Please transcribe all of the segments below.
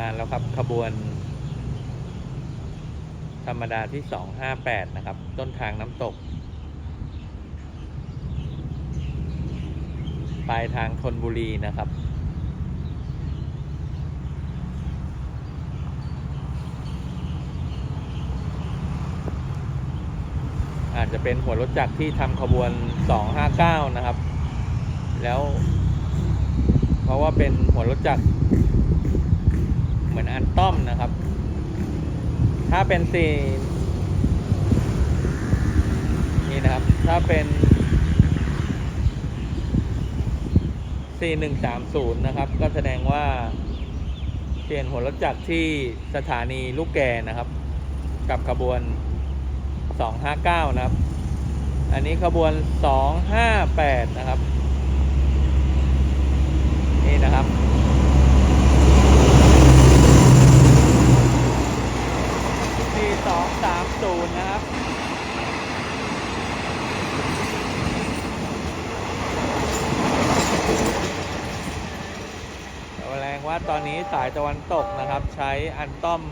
มาแล้วครับขบวน ธรรมดาที่สองห้าแปดนะครับ ต้นทางน้ำตก ปลายทางธนบุรีนะครับอาจจะเป็นหัวรถจักรที่ทำขบวน 259 นะครับ แล้ว เพราะว่าเป็นหัวรถจักร เหมือนอันต้อมนะครับ ถ้าเป็นสี่นี่นะครับ ถ้าเป็น4130นะครับ ก็แสดงว่าเปลี่ยนหัวรถจักรที่สถานีลูกแก่นะครับ กับขบวน259นะครับ อันนี้ขบวน258นะครับ นี่นะครับ 4230 นะครับ แสดงว่าตอนนี้สายตะวันตกนะครับ ใช้อันต้อม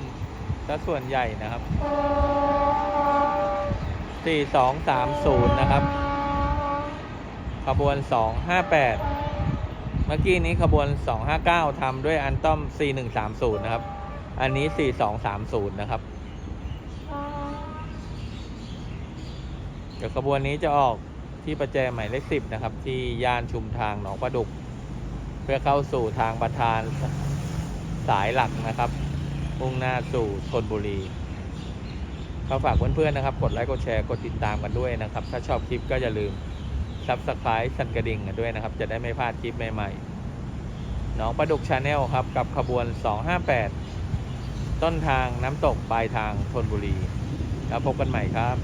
ซะส่วนใหญ่นะครับ 4230 นะครับ ขบวน 258 เมื่อกี้นี้ขบวน 259ทำด้วยอันต้อม 4130 นะครับ อันนี้ 4230 นะครับ เดี๋ยวขบวนนี้จะออกที่ประแจหมายเลข10 นะครับ ที่ย่านชุมทางหนองประดุก พื่อเข้าสู่ทางประธานสายหลักนะครับมุ่งหน้าสู่ธนบุรีก็ฝากเพื่อนๆนะครับ กดไลค์กดแชร์กดติดตามกันด้วยนะครับ ถ้าชอบคลิปก็อย่าลืมซับสไครต์สั่นกระดิ่งกันด้วยนะครับ จะได้ไม่พลาดคลิปใหม่ๆหนองประดุกชาแนลครับ กับขบวน 258 ต้นทางน้ำตกปลายทางธนบุรี แล้วพบกันใหม่ครับ